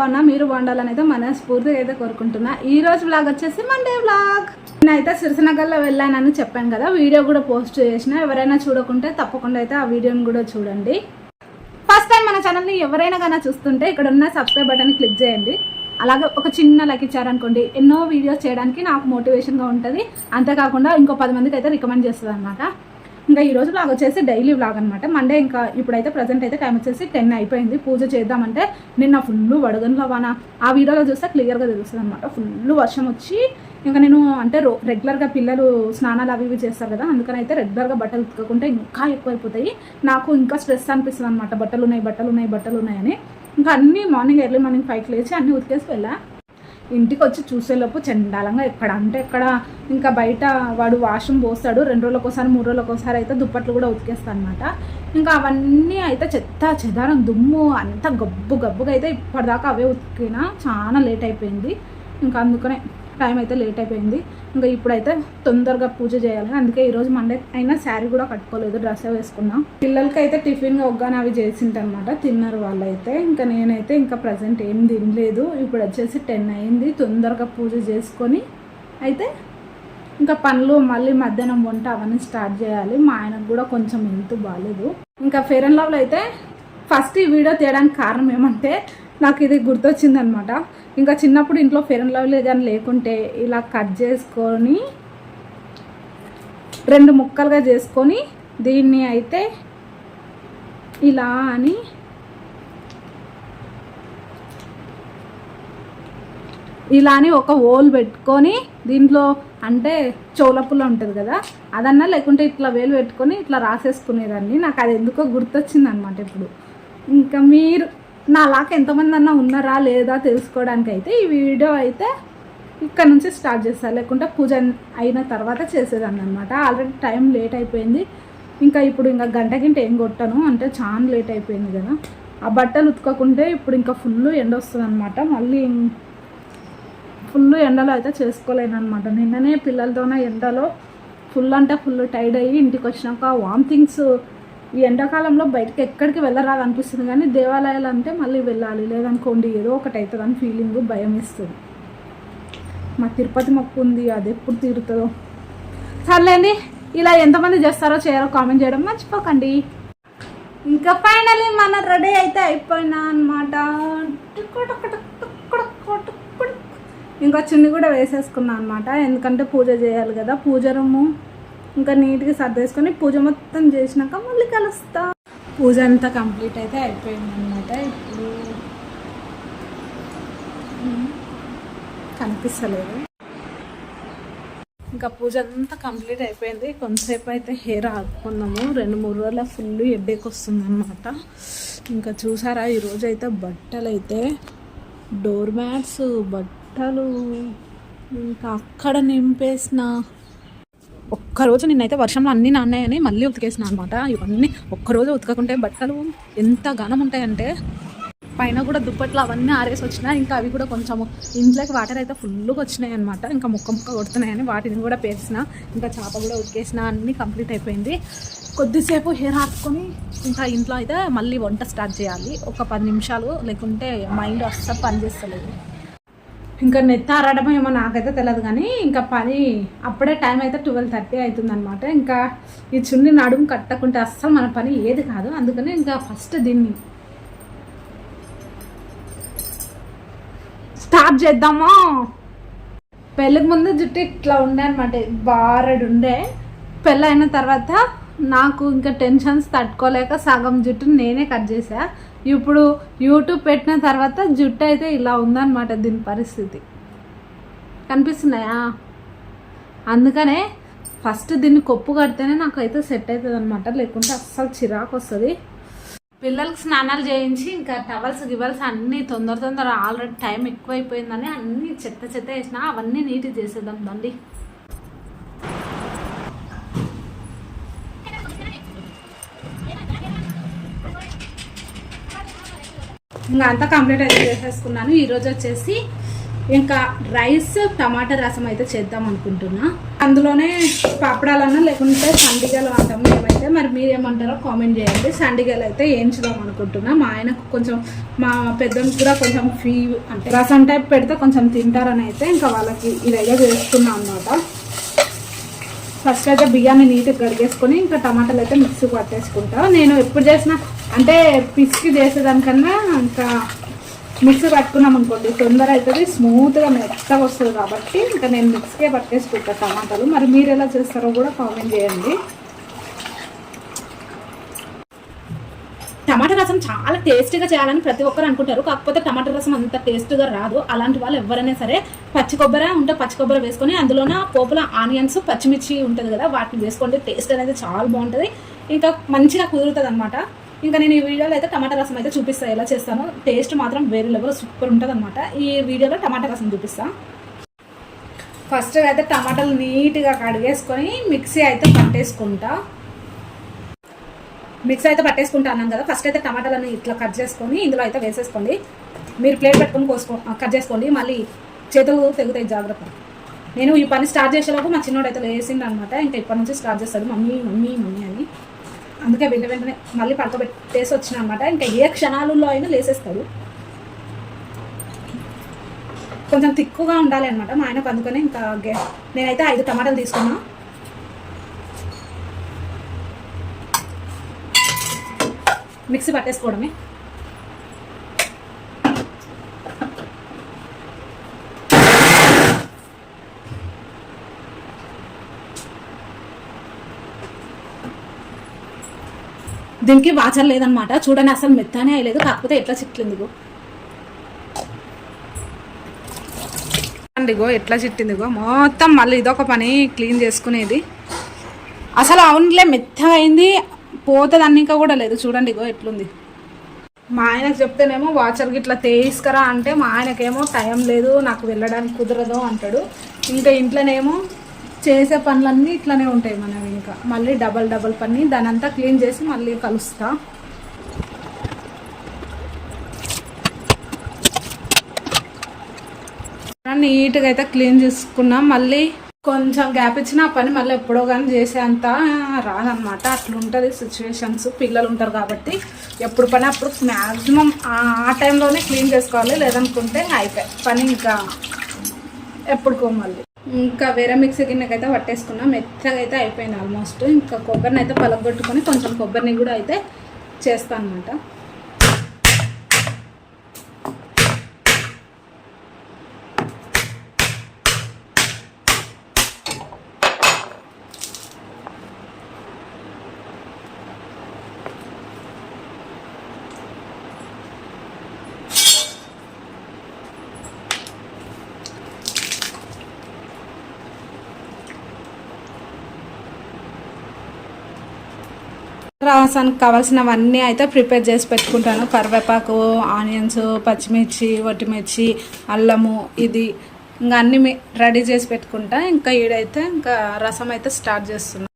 బాగున్నా మీరు బాగుండాలని అయితే మనస్ఫూర్తిగా అయితే కోరుకుంటున్నా. ఈ రోజు బ్లాగ్ వచ్చేసి మండే బ్లాగ్ నేనైతే సిరిసనగర్లో వెళ్ళానని చెప్పాను కదా వీడియో కూడా పోస్ట్ చేసిన. ఎవరైనా చూడకుంటే తప్పకుండా అయితే ఆ వీడియోని కూడా చూడండి. ఫస్ట్ టైం మన ఛానల్ని ఎవరైనా కానీ చూస్తుంటే ఇక్కడ ఉన్న సబ్స్క్రైబ్ బటన్ క్లిక్ చేయండి. అలాగే ఒక చిన్న లైక్ ఇచ్చారనుకోండి ఎన్నో వీడియోస్ చేయడానికి నాకు మోటివేషన్గా ఉంటుంది. అంతేకాకుండా ఇంకో పది మందికి అయితే రికమెండ్ చేస్తుంది అనమాట ఇంకా ఈరోజు బ్లాగ్ వచ్చేసి డైలీ బ్లాగ్ అనమాట మండే ఇంకా ఇప్పుడైతే ప్రజెంట్ అయితే టైం వచ్చేసి టెన్ అయిపోయింది. పూజ చేద్దామంటే నిన్న ఫుల్ వడగన్లో వాన ఆ వీడియోలో చూస్తే క్లియర్గా తెలుస్తుంది అనమాట ఫుల్ వర్షం వచ్చి ఇంకా నేను అంటే రో రెగ్యులర్గా పిల్లలు స్నానాలు అవి ఇవి చేస్తారు కదా అందుకని అయితే రెగ్యులర్గా బట్టలు ఉతకకుంటే ఇంకా ఎక్కువైపోతాయి. నాకు ఇంకా స్ట్రెస్ అనిపిస్తుంది అనమాట బట్టలు ఉన్నాయి బట్టలు ఉన్నాయి బట్టలు ఉన్నాయని. ఇంకా అన్నీ మార్నింగ్ ఎర్లీ మార్నింగ్ ఫైవ్కి లేచి అన్నీ ఉతికేసి వెళ్ళా. ఇంటికి వచ్చి చూసేలోపు చండాలంగా ఎక్కడ? అంటే ఎక్కడ? ఇంకా బయట వాడు వాషం పోస్తాడు రెండు రోజులకు ఒకసారి మూడు రోజులకు ఒకసారి అయితే దుప్పట్లు కూడా ఉతికేస్తా అనమాట ఇంకా అవన్నీ అయితే చెత్త చెదారం దుమ్ము అంత గబ్బు గబ్బుగా అయితే ఇప్పటిదాకా అవే ఉతికినా చాలా లేట్ అయిపోయింది. ఇంకా అందుకనే టైం అయితే లేట్ అయిపోయింది. ఇంకా ఇప్పుడైతే తొందరగా పూజ చేయాలి అందుకే ఈరోజు మండే అయినా శారీ కూడా కట్టుకోలేదు డ్రెస్ వేసుకున్నాం. పిల్లలకి అయితే టిఫిన్ ఒగ్గాని అవి చేసింటనమాట తిన్నారు వాళ్ళైతే. ఇంకా నేనైతే ఇంకా ప్రజెంట్ ఏం తినలేదు. ఇప్పుడు వచ్చేసి టెన్ అయింది. తొందరగా పూజ చేసుకొని అయితే ఇంకా పనులు మళ్ళీ మధ్యాహ్నం వంట అవన్నీ స్టార్ట్ చేయాలి. మా ఆయనకు కూడా కొంచెం హెల్త్ బాగాలేదు ఇంకా ఫేర్ అండ్ లవ్లో అయితే ఫస్ట్ ఈ వీడియో తీయడానికి కారణం ఏమంటే నాకు ఇది గుర్తొచ్చిందనమాట. ఇంకా చిన్నప్పుడు ఇంట్లో ఫెయిర్ అండ్ లవ్లీ కానీ లేకుంటే ఇలా కట్ చేసుకొని రెండు ముక్కలుగా చేసుకొని దీన్ని అయితే ఇలా అని ఇలా అని ఒక ఓల్ పెట్టుకొని దీంట్లో అంటే చోలపుల్ల ఉంటుంది కదా అదన్నా లేకుంటే ఇట్లా వేలు పెట్టుకొని ఇట్లా రాసేసుకునేదాన్ని. నాకు అది ఎందుకో గుర్తొచ్చింది అనమాట ఇప్పుడు. ఇంకా మీరు నా ఎంతమంది అన్నా ఉన్నారా లేదా తెలుసుకోవడానికి అయితే ఈ వీడియో అయితే ఇక్కడ నుంచి స్టార్ట్ చేస్తాను లేకుంటే పూజ అయిన తర్వాత చేసేదాన్ని అనమాట ఆల్రెడీ టైం లేట్ అయిపోయింది. ఇంకా ఇప్పుడు ఇంకా గంట గింట ఏం కొట్టాను అంటే చాలా లేట్ అయిపోయింది కదా. ఆ బట్టలు ఉతుకకుంటే ఇప్పుడు ఇంకా ఫుల్ ఎండ వస్తుంది అనమాట మళ్ళీ ఫుల్ ఎండలో అయితే చేసుకోలేను అనమాట నిన్ననే పిల్లలతోనే ఎండలో ఫుల్ అంటే ఫుల్ టైర్డ్ అయ్యి ఇంటికి వచ్చినాక వామిటింగ్స్ ఈ ఎండాకాలంలో బయటకు ఎక్కడికి వెళ్ళరాదు అనిపిస్తుంది కానీ దేవాలయాలు అంటే మళ్ళీ వెళ్ళాలి. లేదనుకోండి ఏదో ఒకటి అవుతుంది అని ఫీలింగ్ భయం ఇస్తుంది మా తిరుపతి మొక్కు ఉంది అది ఎప్పుడు తీరుతుందో. సర్లేండి ఇలా ఎంతమంది చేస్తారో చేయరో కామెంట్ చేయడం మర్చిపోకండి. ఇంకా ఫైనలీ మన రెడీ అయితే అయిపోయినా అనమాట ఇంకా చున్ని కూడా వేసేసుకున్నా అనమాట ఎందుకంటే పూజ చేయాలి కదా పూజ రూము. ఇంకా నీట్గా సర్దేసుకొని పూజ మొత్తం చేసినాక మళ్ళీ కలుస్తా. పూజ అంతా కంప్లీట్ అయితే అయిపోయిందనమాట ఇప్పుడు కనిపిస్తలేదు. ఇంకా పూజ అంతా కంప్లీట్ అయిపోయింది. కొంతసేపు అయితే హెయిర్ ఆకుకున్నాము రెండు మూడు రోజుల ఫుల్ ఎడ్డేకి వస్తుంది అనమాట ఇంకా చూసారా ఈరోజు అయితే బట్టలు అయితే డోర్ మ్యాట్స్ బట్టలు ఇంకా అక్కడ నింపేసిన ఒక్కరోజు నిన్నైతే వర్షంలో అన్నీ నాన్నాయని మళ్ళీ ఉతికేసిన అనమాట ఇవన్నీ ఒక్కరోజు ఉతకకుంటే బట్టలు ఎంత ఘనం ఉంటాయంటే పైన కూడా దుప్పట్లు అవన్నీ ఆరేసి వచ్చినాయి ఇంకా అవి కూడా కొంచెము ఇంట్లోకి వాటర్ అయితే ఫుల్గా వచ్చినాయి అనమాట ఇంకా ముక్క ముక్క కొడుతున్నాయని వాటిని కూడా పేసిన ఇంకా చేప కూడా ఉతికేసిన అన్నీ కంప్లీట్ అయిపోయింది. కొద్దిసేపు హెయిర్ ఆపుకొని ఇంకా ఇంట్లో అయితే మళ్ళీ వంట స్టార్ట్ చేయాలి. ఒక పది నిమిషాలు లేకుంటే మైండ్ అస్సలు పనిచేస్తలేదు. ఇంకా నెత్త ఆరడమో ఏమో నాకైతే తెలియదు కానీ ఇంకా పని అప్పుడే టైం అయితే ట్వెల్వ్ థర్టీ అవుతుందనమాట ఇంకా ఈ చున్ని నడుము కట్టకుంటే అస్సలు మన పని ఏది కాదు. అందుకని ఇంకా ఫస్ట్ దీన్ని స్టార్ట్ చేద్దామా? పెళ్ళికి ముందు జుట్టు ఇట్లా ఉండే అనమాట బారడు ఉండే. పెళ్ళి అయిన తర్వాత నాకు ఇంకా టెన్షన్స్ తట్టుకోలేక సగం జుట్టు నేనే కట్ చేసా ఇప్పుడు యూట్యూబ్ పెట్టిన తర్వాత జుట్టు అయితే ఇలా ఉందన్నమాట దీని పరిస్థితి. కనిపిస్తున్నాయా? అందుకనే ఫస్ట్ దీన్ని కొప్పు కడితేనే నాకైతే సెట్ అవుతుంది అనమాట లేకుంటే అస్సలు చిరాకు వస్తుంది. పిల్లలకి స్నానాలు చేయించి ఇంకా టవల్స్ గివల్స్ అన్నీ తొందర తొందర ఆల్రెడీ టైం ఎక్కువైపోయిందని అన్నీ చెత్త చెత్త వేసిన అవన్నీ నీట్ చేసేద్దాం దండి. ఇంకా అంతా కంప్లీట్ అయితే చేసేసుకున్నాను. ఈరోజు వచ్చేసి ఇంకా రైస్ టమాటా రసం అయితే చేద్దాం అనుకుంటున్నా. అందులోనే పాపడాలన్నా లేకుంటే సండిగలు అంటాము ఏమైతే మరి మీరేమంటారో కామెంట్ చేయండి. సండిగలు అయితే వేయించుదాం అనుకుంటున్నా. మా ఆయనకు కొంచెం మా పెద్దోనికి కూడా కొంచెం ఫీ అంటే రసం టైప్ పెడితే కొంచెం తింటారని అయితే ఇంకా వాళ్ళకి ఇదైతే చేస్తున్నాం అన్నమాట. ఫస్ట్ అయితే బియ్యాన్ని నీట్గా కడిగేసుకొని ఇంకా టమాటాలు అయితే మిక్సీ పట్టేసుకుంటా. నేను ఎప్పుడు చేసిన అంటే పిసికి చేసేదానికన్నా ఇంకా మిక్సీ పట్టుకున్నాం అనుకోండి తొందర అవుతుంది స్మూత్గా మెత్తగా వస్తుంది కాబట్టి ఇంకా నేను మిక్సీకే పట్టేసుకుంటా టమాటాలు. మరి మీరు ఎలా చేస్తారో కూడా కామెంట్ చేయండి. టమాటా రసం చాలా టేస్టీగా చేయాలని ప్రతి ఒక్కరు అనుకుంటారు. కాకపోతే టమాటా రసం అంత టేస్ట్గా రాదు. అలాంటి వాళ్ళు ఎవరైనా సరే పచ్చి కొబ్బరి ఉంటే పచ్చి కొబ్బరి వేసుకొని అందులోన పోపుల ఆనియన్స్ పచ్చిమిర్చి ఉంటుంది కదా వాటిని వేసుకోండి. టేస్ట్ అనేది చాలా బాగుంటుంది. ఇంకా మంచిగా కుదురుతుంది అనమాట ఇంకా నేను ఈ వీడియోలో అయితే టమాటా రసం అయితే చూపిస్తాను ఎలా చేస్తానో. టేస్ట్ మాత్రం వేరే లెవెల్ సూపర్ ఉంటుంది అనమాట ఈ వీడియోలో టమాటా రసం చూపిస్తాను ఫస్ట్ అయితే టమాటాలు నీట్గా కడిగేసుకొని మిక్సీ అయితే పట్టేసుకుంటా. మిక్సీ అయితే పట్టేసుకుంటా అన్నాం కదా. ఫస్ట్ అయితే టమాటాలను ఇట్లా కట్ చేసుకొని ఇందులో అయితే వేసేసుకోండి. మీరు ప్లేట్ పెట్టుకొని కోసుకో కట్ చేసుకోండి. మళ్ళీ చేతులు తెగుతాయి జాగ్రత్త. నేను ఈ పని స్టార్ట్ చేసేలోపు మా చిన్నోడు అయితే వేసిండు అనమాట ఇంకా ఇప్పటి నుంచి స్టార్ట్ చేస్తాడు. మమ్మీ మమ్మీ మమ్మీ అని. అందుకే వెంట వెంటనే మళ్ళీ పడుకోబెట్టేసి వచ్చిన అనమాట ఇంకా ఏ క్షణాలలో అయినా లేసేస్తాడు. కొంచెం తిక్కుగా ఉండాలి అనమాట మా ఆయనకు అందుకని ఇంకా గే- నేనైతే ఐదు టమాటాలు తీసుకున్నా. మిక్సీ పట్టేసుకోవడమే. దీనికి వాచర్ లేదనమాట చూడండి అసలు మెత్తనే అయ్యలేదు. కాకపోతే ఎట్లా చిట్లింది అండిగో ఎట్లా చిట్టిందిగో మొత్తం మళ్ళీ ఇదొక పని క్లీన్ చేసుకునేది. అసలు అవునులే మెత్తగా అయింది పోతుంది ఇంకా కూడా లేదు. చూడండి ఇగో ఎట్లుంది. మా ఆయనకు చెప్తేనేమో వాచర్కి ఇట్లా తీసుకురా అంటే మా ఆయనకేమో టైం లేదు నాకు వెళ్ళడానికి కుదరదు అంటాడు. ఇంకా ఇంట్లోనేమో చేసే పనులన్నీ ఇట్లానే ఉంటాయి మనవి ఇంకా మళ్ళీ డబల్ డబల్ పని దాని అంతా క్లీన్ చేసి మళ్ళీ కలుస్తా. నీట్గా అయితే క్లీన్ చేసుకున్నాం. మళ్ళీ కొంచెం గ్యాప్ ఇచ్చిన ఆ పని మళ్ళీ ఎప్పుడో కానీ చేసేంత రాదనమాట అట్లుంటుంది సిచ్యువేషన్స్ పిల్లలు ఉంటారు కాబట్టి ఎప్పుడు పని అప్పుడు మ్యాక్సిమం ఆ టైంలోనే క్లీన్ చేసుకోవాలి. లేదనుకుంటే అయిపోయి పని ఇంకా ఎప్పుడుకో మళ్ళీ ఇంకా వేరే మిక్సీ గిన్నెకైతే పట్టేసుకున్నా. మెత్తగా అయితే అయిపోయింది ఆల్మోస్ట్. ఇంకా కొబ్బరిని అయితే పలగొట్టుకొని కొంచెం కొబ్బరిని కూడా అయితే చేస్తాను అనమాట రసానికి కావాల్సినవన్నీ అయితే ప్రిపేర్ చేసి పెట్టుకుంటాను. కరివేపాకు ఆనియన్స్ పచ్చిమిర్చి వట్టిమిర్చి అల్లము ఇది ఇంకా అన్ని రెడీ చేసి పెట్టుకుంటా. ఇంకా ఈడైతే ఇంకా రసం అయితే స్టార్ట్ చేస్తున్నా.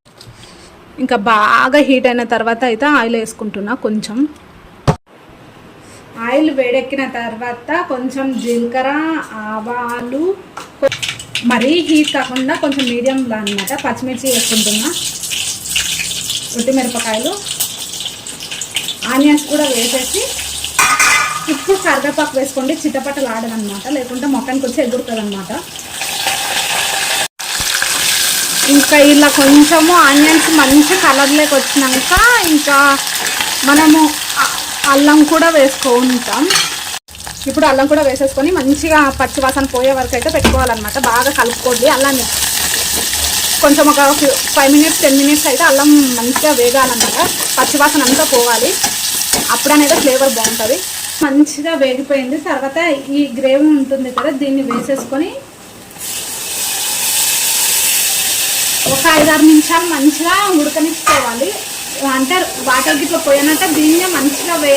ఇంకా బాగా హీట్ అయిన తర్వాత అయితే ఆయిల్ వేసుకుంటున్నా కొంచెం. ఆయిల్ వేడెక్కిన తర్వాత కొంచెం జీలకర్ర ఆవాలు మరీ హీట్ కాకుండా కొంచెం మీడియంలో అనమాట పచ్చిమిర్చి వేసుకుంటున్నా. మిరపకాయలు ఆనియన్స్ కూడా వేసేసి ఇప్పుడు కరివేపాకు వేసుకోండి. చిట్టపట్టలు ఆడదనమాట లేకుంటే మొక్కనికి వచ్చి ఎగురుతుంది అనమాట ఇంకా ఇలా కొంచెము ఆనియన్స్ మంచి కలర్లోకి వచ్చినాక ఇంకా మనము అల్లం కూడా వేసుకుంటాం. ఇప్పుడు అల్లం కూడా వేసేసుకొని మంచిగా పచ్చివాసన పోయే వరకు అయితే పెట్టుకోవాలన్నమాట. బాగా కలుపుకోండి. అల్లాన్ని కొంచెం ఒక ఫైవ్ మినిట్స్ టెన్ మినిట్స్ అయితే అల్లం మంచిగా వేగాలన్నమాట. పచ్చివాసన అంతా పోవాలి. అప్పుడనేది ఫ్లేవర్ బాగుంటుంది. మంచిగా వేగిపోయింది. తర్వాత ఈ గ్రేవీ ఉంటుంది కదా దీన్ని వేసేసుకొని ఒక ఐదారు నిమిషాలు మంచిగా ఉడకనిచ్చుకోవాలి. అంటే వాటర్ గిట్ల పోయానంటే దీన్నే మంచిగా వే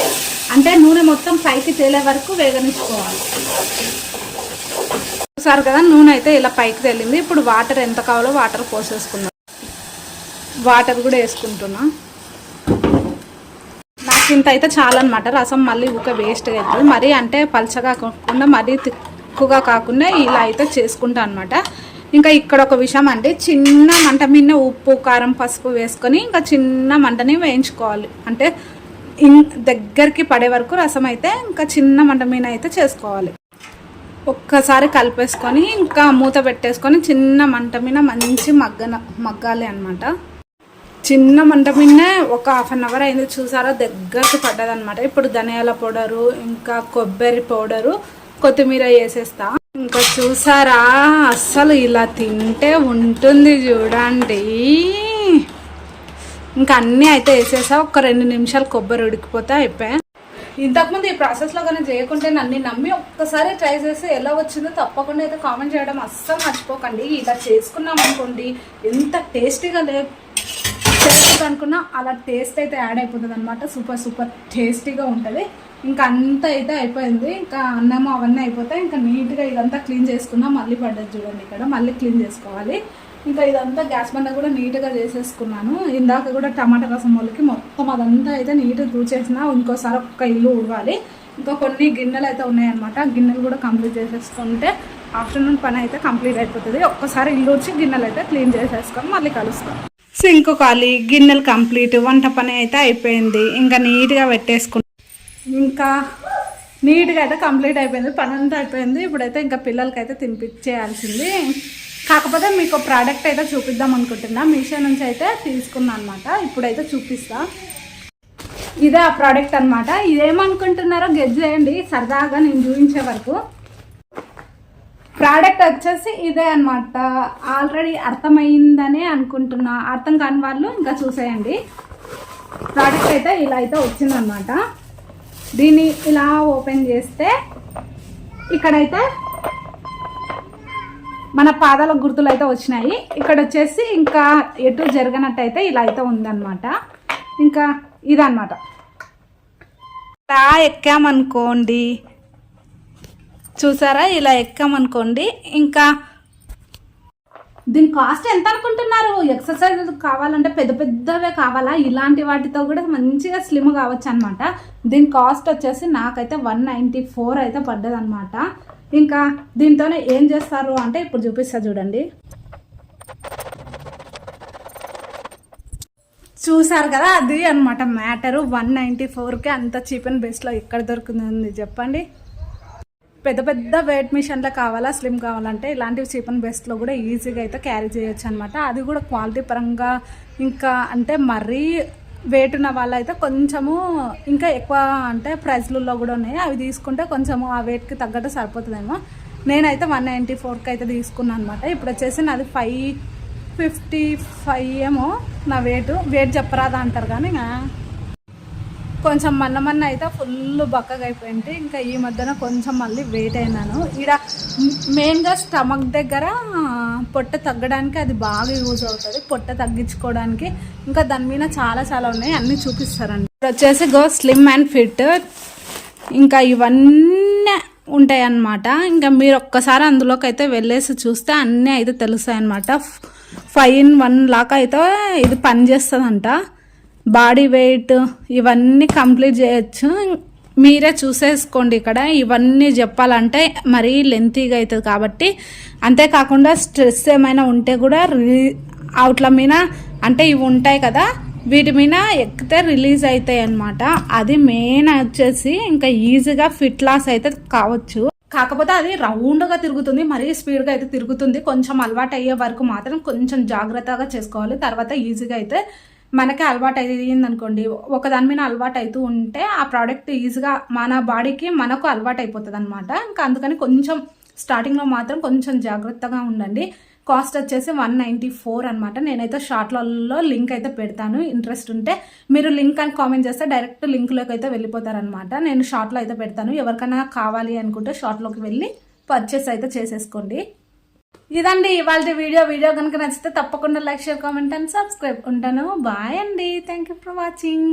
అంటే నూనె మొత్తం పైకి తేలే వరకు వేగనిచ్చుకోవాలి. చూసారు కదా నూనె అయితే ఇలా పైకి తేలింది. ఇప్పుడు వాటర్ ఎంత కావాలో వాటర్ పోసేసుకుందాం. వాటర్ కూడా వేసుకుంటున్నా. నాకు ఇంత అయితే చాలన్నమాట. అనమాట రసం మళ్ళీ ఊక వేస్ట్గా అవుతుంది మరీ అంటే పలచగా కాకుండా మరీ తిక్కుగా కాకుండా ఇలా అయితే చేసుకుంటా అనమాట ఇంకా ఇక్కడ ఒక విషయం అంటే చిన్న మంట మీద ఉప్పు కారం పసుపు వేసుకొని ఇంకా చిన్న మంటని వేయించుకోవాలి. అంటే ఇన్ దగ్గరికి పడే వరకు రసం అయితే ఇంకా చిన్న మంట మీద అయితే చేసుకోవాలి. ఒక్కసారి కలిపేసుకొని ఇంకా మూత పెట్టేసుకొని చిన్న మంట మీద మంచి మగ్గన మగ్గాలి అనమాట చిన్న మంట మీదనే ఒక హాఫ్ అన్ అవర్ అయింది చూసారా? దగ్గరకు పడ్డదనమాట ఇప్పుడు ధనియాల పౌడరు ఇంకా కొబ్బరి పౌడరు కొత్తిమీర వేసేస్తా. ఇంకా చూసారా? అస్సలు ఇలా తింటే ఉంటుంది చూడండి. ఇంకా అన్నీ అయితే వేసేసా. ఒక రెండు నిమిషాలు కొబ్బరి ఉడికిపోతే అయిపోయా. ఇంతకుముందు ఈ ప్రాసెస్లో కానీ చేయకుంటే నన్ను నమ్మి ఒక్కసారి ట్రై చేసి ఎలా వచ్చిందో తప్పకుండా అయితే కామెంట్ చేయడం అస్సలు మర్చిపోకండి. ఇలా చేసుకున్నాం అనుకోండి ఎంత టేస్టీగా లే అనుకున్నా అలా టేస్ట్ అయితే యాడ్ అయిపోతుంది అనమాట సూపర్ సూపర్ టేస్టీగా ఉంటుంది. ఇంకా అంతా అయితే అయిపోయింది. ఇంకా అన్నము అవన్నీ అయిపోతాయి. ఇంకా నీట్గా ఇదంతా క్లీన్ చేసుకున్నా మళ్ళీ పడ్డది చూడండి ఇక్కడ. మళ్ళీ క్లీన్ చేసుకోవాలి. ఇంకా ఇదంతా గ్యాస్ బండ కూడా నీట్గా చేసేసుకున్నాను. ఇందాక కూడా టమాటా రసం వాళ్ళకి మొత్తం అదంతా అయితే నీట్గా దూచేసిన ఇంకోసారి ఒక్క ఇల్లు ఉడవాలి ఇంకా కొన్ని గిన్నెలు అయితే ఉన్నాయన్నమాట. గిన్నెలు కూడా కంప్లీట్ చేసేసుకుంటే ఆఫ్టర్నూన్ పని అయితే కంప్లీట్ అయిపోతుంది. ఒక్కసారి ఇల్లు వచ్చి గిన్నెలు అయితే క్లీన్ చేసేసుకొని మళ్ళీ కలుస్తాం. సింక్ ఖాళీ గిన్నెలు కంప్లీట్ వంట పని అయితే అయిపోయింది. ఇంకా నీట్గా పెట్టేసుకున్నాం. ఇంకా నీట్గా అయితే కంప్లీట్ అయిపోయింది. పని అంతా అయిపోయింది. ఇప్పుడైతే ఇంకా పిల్లలకి అయితే తినిపించేయాల్సింది. కాకపోతే మీకు ప్రోడక్ట్ అయితే చూపిద్దాం అనుకుంటున్నా. మీషో నుంచి అయితే తీసుకున్నా అనమాట ఇప్పుడైతే చూపిస్తా. ఇదే ఆ ప్రోడక్ట్ అనమాట ఇదేమనుకుంటున్నారో గెజ్ చేయండి. సరదాగా నేను చూపించే వరకు. ప్రోడక్ట్ వచ్చేసి ఇదే అనమాట ఆల్రెడీ అర్థమైందనే అనుకుంటున్నా. అర్థం కాని వాళ్ళు ఇంకా చూసేయండి. ప్రోడక్ట్ అయితే ఇలా అయితే వచ్చిందనమాట దీన్ని ఇలా ఓపెన్ చేస్తే ఇక్కడైతే మన పాదాల గుర్తులు అయితే వచ్చినాయి. ఇక్కడ వచ్చేసి ఇంకా ఎటు జరిగినట్టయితే అయితే ఇలా అయితే ఉందన్నమాట. ఇంకా ఇదన్నమాట. ఇలా ఎక్కామనుకోండి. చూసారా? ఇలా ఎక్కామనుకోండి. ఇంకా దీని కాస్ట్ ఎంత అనుకుంటున్నారు ఎక్సర్సైజ్ కావాలంటే పెద్ద పెద్దవే కావాలా? ఇలాంటి వాటితో కూడా మంచిగా స్లిమ్ కావచ్చు అనమాట దీని కాస్ట్ వచ్చేసి నాకైతే వన్ నైంటీ ఫోర్ అయితే పడ్డది అనమాట ఇంకా దీంతోనే ఏం చేస్తారు అంటే ఇప్పుడు చూపిస్తా చూడండి. చూసారు కదా? అది అనమాట మ్యాటరు. వన్ నైంటీ ఫోర్కి అంత చీప్ అండ్ బెస్ట్లో ఎక్కడ దొరుకుతుంది చెప్పండి. పెద్ద పెద్ద వెయిట్ మిషన్లో కావాలా స్లిమ్ కావాలంటే ఇలాంటివి చీప్ అండ్ బెస్ట్లో కూడా ఈజీగా అయితే క్యారీ చేయొచ్చు అనమాట అది కూడా క్వాలిటీ పరంగా ఇంకా అంటే మరీ వెయిట్ ఉన్న వాళ్ళైతే కొంచెము ఇంకా ఎక్కువ అంటే ప్రైస్లలో కూడా ఉన్నాయి. అవి తీసుకుంటే కొంచెము ఆ వెయిట్కి తగ్గట్టు సరిపోతుందేమో. నేనైతే వన్ నైంటీ ఫోర్కి అయితే తీసుకున్నాను అనమాట ఇప్పుడు వచ్చేసి నాది ఫైవ్ ఫిఫ్టీ ఫైవ్ ఏమో నా వెయిట్ వెయిట్ చెప్పరాదా అంటారు కానీ కొంచెం మన్న మన్న అయితే ఫుల్ బక్కగా అయిపోయింది. ఇంకా ఈ మధ్యన కొంచెం మళ్ళీ వెయిట్ అయినాను. ఇక్కడ మెయిన్గా స్టమక్ దగ్గర పొట్ట తగ్గడానికి అది బాగా యూజ్ అవుతుంది. పొట్ట తగ్గించుకోవడానికి. ఇంకా దాని మీద చాలా చాలా ఉన్నాయి. అన్నీ చూపిస్తారండి. ఇప్పుడు వచ్చేసి గో స్లిమ్ అండ్ ఫిట్ ఇంకా ఇవన్నీ ఉంటాయి అన్నమాట ఇంకా మీరు ఒక్కసారి అందులోకి అయితే వెళ్ళేసి చూస్తే అన్నీ అయితే తెలుస్తాయి అన్నమాట ఫైవ్ ఇన్ వన్ లాగా అయితే ఇది పనిచేస్తుందంట. బాడీ వెయిట్ ఇవన్నీ కంప్లీట్ చేయొచ్చు. మీరే చూసేసుకోండి ఇక్కడ. ఇవన్నీ చెప్పాలంటే మరీ లెంతీగా అవుతుంది కాబట్టి. అంతేకాకుండా స్ట్రెస్ ఏమైనా ఉంటే కూడా రి అవుట్ల మీద అంటే ఇవి ఉంటాయి కదా వీటి మీద ఎక్కితే రిలీజ్ అవుతాయి అనమాట అది మెయిన్ వచ్చేసి ఇంకా ఈజీగా ఫిట్ లాస్ అయితే కావచ్చు. కాకపోతే అది రౌండ్గా తిరుగుతుంది మరీ స్పీడ్గా అయితే తిరుగుతుంది. కొంచెం అలవాటు అయ్యే వరకు మాత్రం కొంచెం జాగ్రత్తగా చేసుకోవాలి. తర్వాత ఈజీగా అయితే మనకి అలవాటు అయింది అనుకోండి ఒక దాని మీద అలవాటు అవుతూ ఉంటే ఆ ప్రోడక్ట్ ఈజీగా మన బాడీకి మనకు అలవాటు అయిపోతుంది అనమాట ఇంకా అందుకని కొంచెం స్టార్టింగ్లో మాత్రం కొంచెం జాగ్రత్తగా ఉండండి. కాస్ట్ వచ్చేసి వన్ నైంటీ ఫోర్ అనమాట నేనైతే షార్ట్లలో లింక్ అయితే పెడతాను. ఇంట్రెస్ట్ ఉంటే మీరు లింక్ అని కామెంట్ చేస్తే డైరెక్ట్ లింక్లోకి అయితే వెళ్ళిపోతారనమాట నేను షార్ట్లో అయితే పెడతాను. ఎవరికైనా కావాలి అనుకుంటే షార్ట్లోకి వెళ్ళి పర్చేస్ అయితే చేసేసుకోండి. ఇదండి ఇవాళ వీడియో. వీడియో కనుక నచ్చితే తప్పకుండా like share comment and subscribe. ఉంటాను. బాయ్ అండి. Thank you for watching.